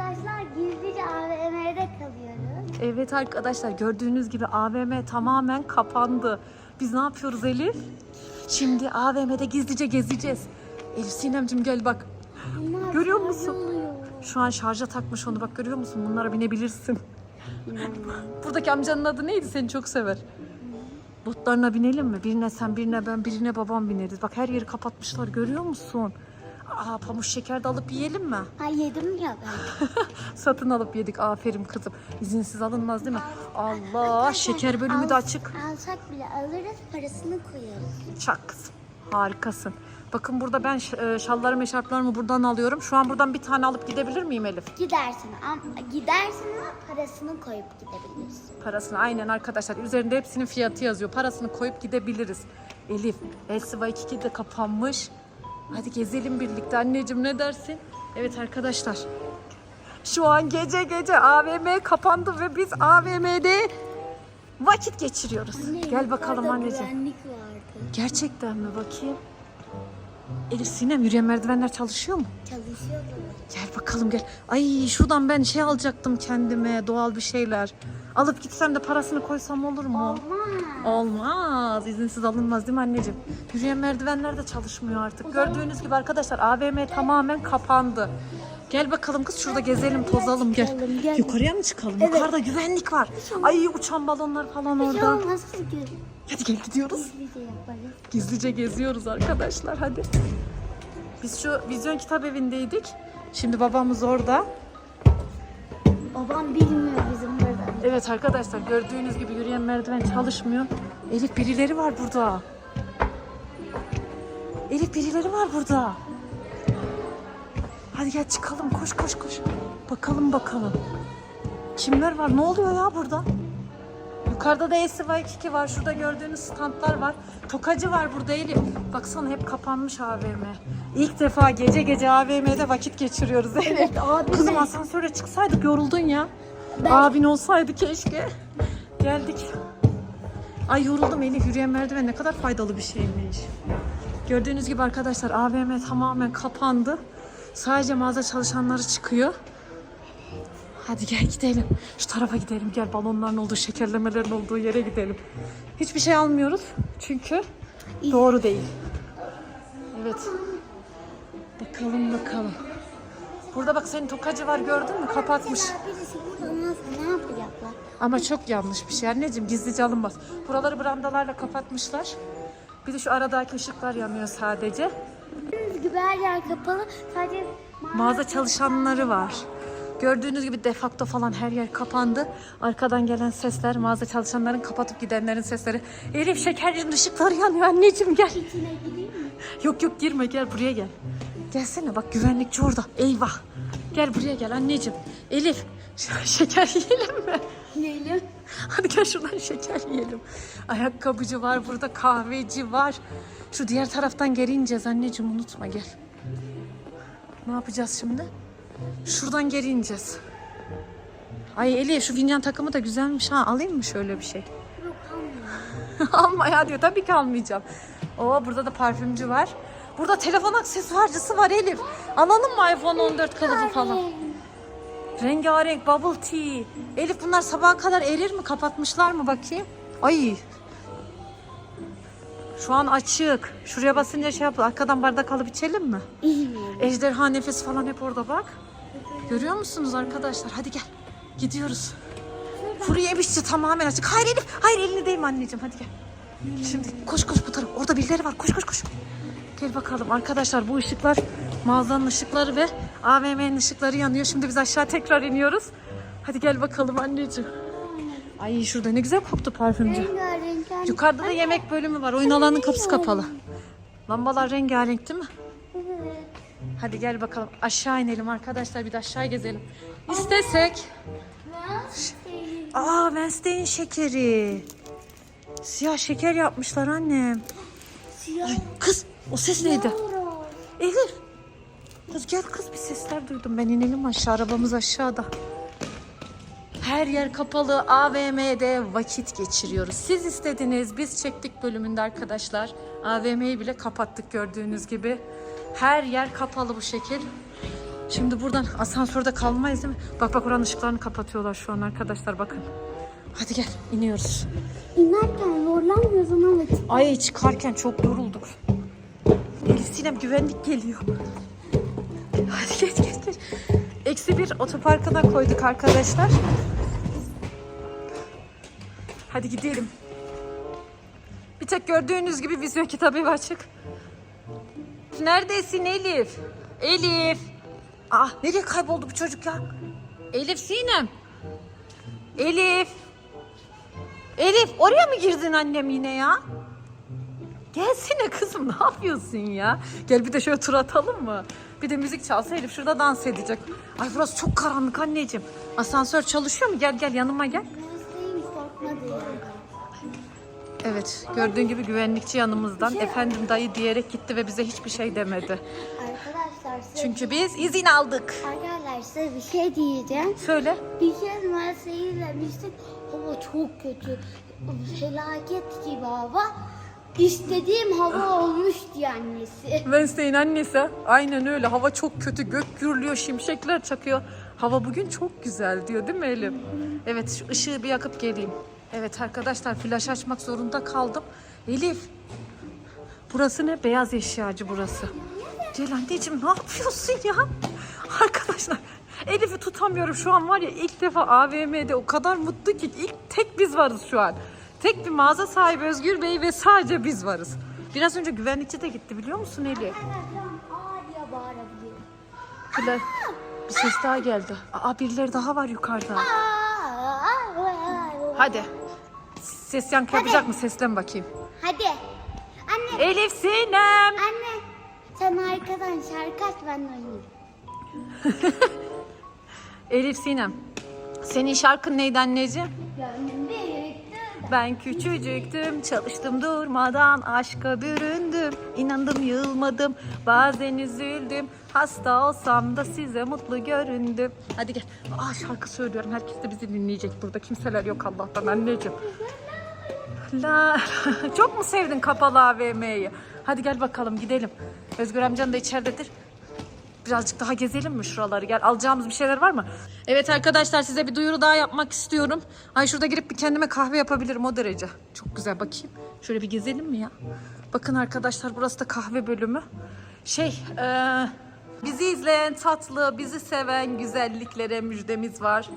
arkadaşlar gizlice AVM'de kalıyoruz. Evet arkadaşlar gördüğünüz gibi AVM tamamen kapandı. Biz ne yapıyoruz Elif? Şimdi AVM'de gizlice gezeceğiz. Elif Sinemcim gel bak. Bunlar Görüyor musun? oluyor. Şu an şarja takmış onu bak görüyor musun? Bunlara binebilirsin. Buradaki amcanın adı neydi? Seni çok sever. Botlarına binelim mi? Birine sen, birine ben, birine babam bineriz. Bak her yeri kapatmışlar görüyor musun? Aa pamuk şeker de alıp yiyelim mi? Ay yedim ya ben. Satın alıp yedik. Aferin kızım. İzinsiz alınmaz değil mi? Allah şeker bölümü de açık. Alsak bile alırız parasını koyarız. Çak kızım. Harikasın. Bakın burada ben e, şallarımı, eşarplarımı buradan alıyorum. Şu an buradan bir tane alıp gidebilir miyim Elif? Gidersin ama gidersin ama parasını koyup gidebilirsin. Parasını aynen arkadaşlar. Üzerinde hepsinin fiyatı yazıyor. Parasını koyup gidebiliriz. Elif, Elsiva 2 de kapanmış. Hadi gezelim birlikte. Anneciğim ne dersin? Evet arkadaşlar. Şu an gece gece AVM kapandı ve biz AVM'de vakit geçiriyoruz. Gel bakalım anneciğim. Gerçekten mi bakayım? Elif Sinem yürüyen merdivenler çalışıyor mu? Çalışıyordu. Gel bakalım gel. Ay şuradan ben şey alacaktım kendime doğal bir şeyler. Alıp gitsem de parasını koysam olur mu? Olmaz. Olmaz. İzinsiz alınmaz değil mi anneciğim? Yürüyen merdivenler de çalışmıyor artık. Gördüğünüz gibi arkadaşlar AVM tamamen kapandı. Gel bakalım kız şurada gezelim tozalım gel. çıkalım, gel. Yukarıya mı çıkalım? Evet. Yukarıda güvenlik var. Ay uçan balonlar falan orada. Hadi gel gidiyoruz. Gizlice. Gizlice geziyoruz arkadaşlar hadi. Biz şu vizyon kitap evindeydik. Şimdi babamız orada. Babam bilmiyor. Evet arkadaşlar gördüğünüz gibi yürüyen merdiven çalışmıyor. Elif birileri var burada. Elif birileri var burada. Hadi gel çıkalım koş koş koş. Bakalım bakalım. Kimler var? Ne oluyor ya burada? Yukarıda da SY2 var. Şurada gördüğünüz standlar var. Tokacı var burada Elif. Baksana hep kapanmış AVM. İlk defa gece gece AVM'de vakit geçiriyoruz Elif. Evet abi. Kızım asansöre çıksaydık yoruldun ya. Ben- Abin olsaydı keşke. Geldik. Ay yoruldum Elif yürüyen merdiven ne kadar faydalı bir şeymiş. Gördüğünüz gibi arkadaşlar AVM tamamen kapandı. Sadece mağaza çalışanları çıkıyor. Hadi gel gidelim. Şu tarafa gidelim. Gel balonların olduğu, şekerlemelerin olduğu yere gidelim. Hiçbir şey almıyoruz. Çünkü doğru değil. Evet. Bakalım bakalım. Burada bak senin tokacı var gördün mü? Kapatmış. Ama çok yanlış bir şey anneciğim. Gizlice alınmaz. Buraları brandalarla kapatmışlar. Bir de şu aradaki ışıklar yanıyor sadece. Gördüğünüz gibi her yer kapalı. Sadece Mağaza çalışanları var. Gördüğünüz gibi defakto falan her yer kapandı. Arkadan gelen sesler, mağaza çalışanların kapatıp gidenlerin sesleri. Elif şekercinin ışıkları yanıyor anneciğim gel. içine gideyim mi? Yok yok girme gel buraya gel. Gelsene bak güvenlikçi orada. Eyvah. Gel buraya gel anneciğim. Elif şeker yiyelim mi? Yiyelim. Hadi gel şuradan şeker yiyelim. Ayakkabıcı var burada, kahveci var. Şu diğer taraftan geri ineceğiz anneciğim unutma gel. Ne yapacağız şimdi? Şuradan geri ineceğiz. Ay Eli şu fincan takımı da güzelmiş ha. Alayım mı şöyle bir şey? Yok almıyorum. Alma ya diyor. Tabii ki almayacağım. Oo burada da parfümcü var. Burada telefon aksesuarcısı var Elif. Alalım mı iPhone 14 kılıfı falan? Rengarenk bubble tea. Elif bunlar sabaha kadar erir mi? Kapatmışlar mı bakayım? Ay. Şu an açık. Şuraya basınca şey yap. Arkadan bardak alıp içelim mi? Ejderha nefes falan hep orada bak. Görüyor musunuz arkadaşlar? Hadi gel. Gidiyoruz. Kuru yemişçi tamamen açık. Hayır Elif. Hayır elini değme anneciğim. Hadi gel. Şimdi koş koş bu taraf. Orada birileri var. Koş koş koş. Gel bakalım arkadaşlar bu ışıklar mağazanın ışıkları ve AVM'nin ışıkları yanıyor. Şimdi biz aşağı tekrar iniyoruz. Hadi gel bakalım anneciğim. Ay şurada ne güzel koktu parfümcü. Yukarıda da yemek bölümü var. Oyun alanının kapısı kapalı. Lambalar rengarenk değil mi? Hadi gel bakalım aşağı inelim arkadaşlar bir de aşağı gezelim. İstesek. Aa Wednesday'in şekeri. Siyah şeker yapmışlar annem. Siyah. Kız o ses neydi? Elif. Kız gel kız bir sesler duydum ben inelim aşağı arabamız aşağıda. Her yer kapalı AVM'de vakit geçiriyoruz. Siz istediniz biz çektik bölümünde arkadaşlar. AVM'yi bile kapattık gördüğünüz gibi. Her yer kapalı bu şekil. Şimdi buradan asansörde kalmayız değil mi? Bak bak oranın ışıklarını kapatıyorlar şu an arkadaşlar bakın. Hadi gel iniyoruz. İnerken zorlanmıyorsun ama Ay çıkarken çok yorulduk. Elif Sinem güvenlik geliyor. Hadi geç geç geç. Eksi bir otoparkına koyduk arkadaşlar. Hadi gidelim. Bir tek gördüğünüz gibi vizyon kitabı açık. Neredesin Elif? Elif. Ah nereye kayboldu bu çocuk ya? Elif Sinem. Elif. Elif oraya mı girdin annem yine ya? Gelsene kızım ne yapıyorsun ya? Gel bir de şöyle tur atalım mı? Bir de müzik çalsa Elif şurada dans edecek. Ay burası çok karanlık anneciğim. Asansör çalışıyor mu? Gel gel yanıma gel. Evet gördüğün gibi güvenlikçi yanımızdan efendim dayı diyerek gitti ve bize hiçbir şey demedi. Arkadaşlar size, Çünkü biz izin aldık. arkadaşlar size bir şey diyeceğim. Söyle. Bir kez Mersin'i izlemiştik. Hava çok kötü. Felaket gibi hava. İstediğim hava olmuştu annesi. Wednesday'in annesi. Aynen öyle. Hava çok kötü. Gök gürlüyor, şimşekler çakıyor. Hava bugün çok güzel diyor değil mi Elif? Evet şu ışığı bir yakıp geleyim. Evet arkadaşlar flaş açmak zorunda kaldım. Elif. Burası ne? Beyaz eşyacı burası. Ceylan anneciğim ne yapıyorsun ya? Arkadaşlar Elif'i tutamıyorum şu an var ya ilk defa AVM'de o kadar mutlu ki ilk tek biz varız şu an. Tek bir mağaza sahibi Özgür Bey ve sadece biz varız. Biraz önce güvenlikçi de gitti biliyor musun bağırabiliyor. Fla- Bir ses daha geldi. Aa birileri daha var yukarıda. Hadi. Ses yankı yapacak mı? Seslen bakayım. Hadi. Anne, Elif Sinem. anne. Sen arkadan şarkı aç ben oynayayım. Elif Sinem. Senin şarkın neydi anneciğim? Ben küçücüktüm, çalıştım durmadan, aşka büründüm, inandım yılmadım, bazen üzüldüm, hasta olsam da size mutlu göründüm. Hadi gel. Aa şarkı söylüyorum, herkes de bizi dinleyecek burada, kimseler yok Allah'tan anneciğim. La, çok mu sevdin kapalı AVM'yi? Hadi gel bakalım gidelim. Özgür amcan da içeridedir. Birazcık daha gezelim mi şuraları? Gel alacağımız bir şeyler var mı? Evet arkadaşlar size bir duyuru daha yapmak istiyorum. Ay şurada girip bir kendime kahve yapabilirim o derece. Çok güzel bakayım. Şöyle bir gezelim mi ya? Bakın arkadaşlar burası da kahve bölümü. Şey eee, bizi izleyen tatlı, bizi seven güzelliklere müjdemiz var.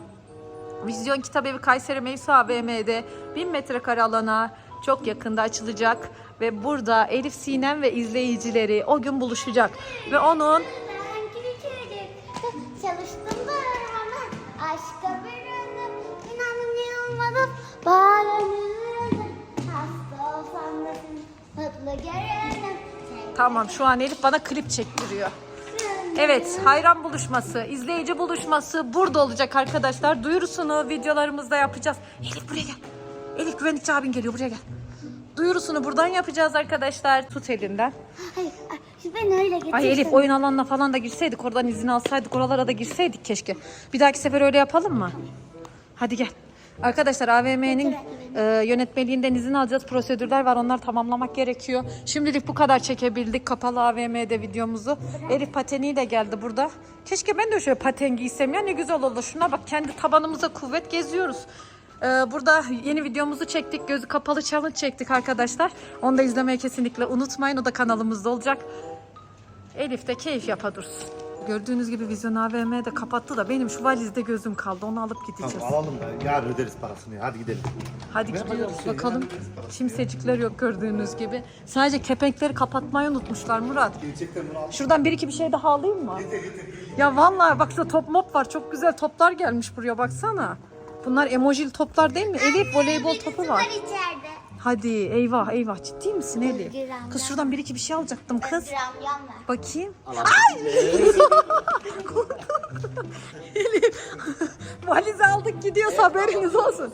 Vizyon Kitabevi Kayseri Mevsu AVM'de 1000 metrekare alana çok yakında açılacak ve burada Elif Sinem ve izleyicileri o gün buluşacak ve onun çalıştım durmadan aşka büründüm inandım yılmadım bazen üzüldüm hasta olsam da mutlu görürdüm tamam şu an Elif bana klip çektiriyor. Evet hayran buluşması, izleyici buluşması burada olacak arkadaşlar. Duyurusunu videolarımızda yapacağız. Elif buraya gel. Elif güvenlikçi abin geliyor buraya gel. Duyurusunu buradan yapacağız arkadaşlar. Tut elinden. Hayır, ay, şimdi ben öyle getirdim. Ay Elif oyun alanına falan da girseydik oradan izin alsaydık oralara da girseydik keşke. Bir dahaki sefer öyle yapalım mı? Hadi gel. Arkadaşlar AVM'nin e, yönetmeliğinden izin alacağız. Prosedürler var. Onları tamamlamak gerekiyor. Şimdilik bu kadar çekebildik kapalı AVM'de videomuzu. Elif pateniyle geldi burada. Keşke ben de şöyle paten giysem ya ne güzel olur. Şuna bak kendi tabanımıza kuvvet geziyoruz. E, burada yeni videomuzu çektik. Gözü kapalı challenge çektik arkadaşlar. Onu da izlemeyi kesinlikle unutmayın. O da kanalımızda olacak. Elif de keyif yapa dursun. Gördüğünüz gibi Vizyon AVM de kapattı da benim şu valizde gözüm kaldı. Onu alıp gideceğiz. Tamam alalım da yarın öderiz parasını. ya. Hadi gidelim. Hadi gidiyoruz bakalım. Kimsecikler yok gördüğünüz gibi. Sadece kepenkleri kapatmayı unutmuşlar Murat. Bunu al. Şuradan bir iki bir şey daha alayım mı? Ya vallahi bak şurada top mop var. Çok güzel toplar gelmiş buraya baksana. Bunlar emojili toplar değil mi? Elif voleybol topu var. Var içeride. Hadi eyvah eyvah ciddi misin Elif? Özgür Kız şuradan bir iki bir şey alacaktım kız. Gram yan ver. Bakayım. Elif valizi aldık gidiyoruz haberiniz olsun.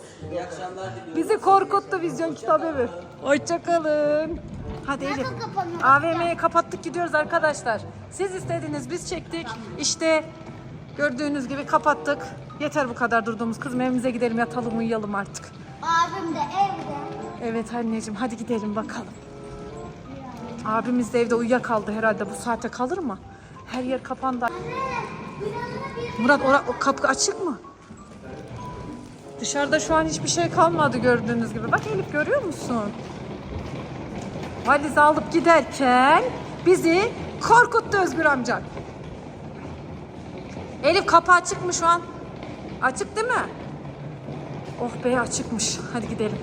Bizi korkuttu vizyon kitap evi. Hoşçakalın. Hadi Elif. AVM'ye kapattık gidiyoruz arkadaşlar. Siz istediniz biz çektik. İşte gördüğünüz gibi kapattık. Yeter bu kadar durduğumuz kızım evimize gidelim yatalım uyuyalım artık. Abim de evde. Evet anneciğim hadi gidelim bakalım. Abimiz de evde uyuyakaldı herhalde bu saate kalır mı? Her yer kapandı. Murat ora, o kapı açık mı? Dışarıda şu an hiçbir şey kalmadı gördüğünüz gibi. Bak Elif görüyor musun? Valizi alıp giderken bizi korkuttu Özgür amca. Elif kapı açık mı şu an? Açık değil mi? Oh be açıkmış. Hadi gidelim.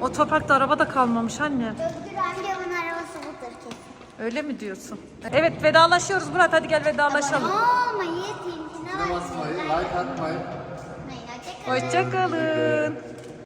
Otoparkta araba da kalmamış anne. Özgür amcamın arabası budur kesin. Öyle mi diyorsun? Evet vedalaşıyoruz Murat hadi gel vedalaşalım. Ama yeteyim. Ne var? Basmayı, like atmayı. Hoşçakalın. Hoşçakalın.